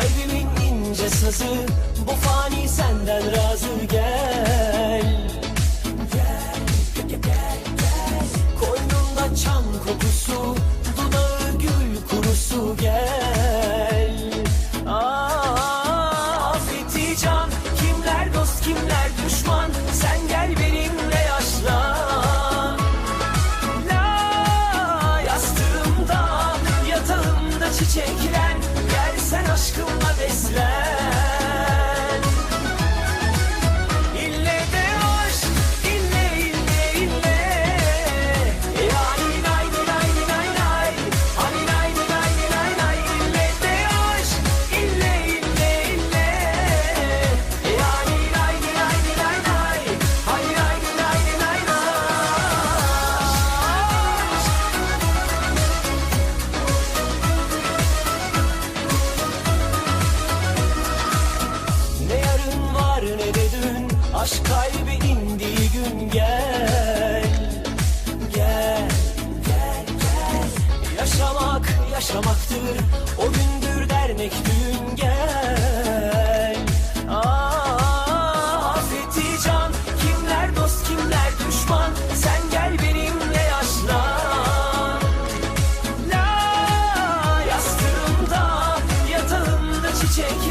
Kalbimin ince sazı Bu fani senden razı gel. Gel, gel, gel, gel Koynumda çam kokusu Dudağı gül kurusu gel. Aa, Afeti can Kimler dost kimler düşman? Sen gel benim Aşk kalbi indiği gün gel Gel Gel gel. Yaşamak yaşamaktır O gündür dernek düğün gel. Ah, Aa, Afeti can Kimler dost kimler düşman? Sen gel benimle yaşlan. La Yastığımda Yatağımda çiçek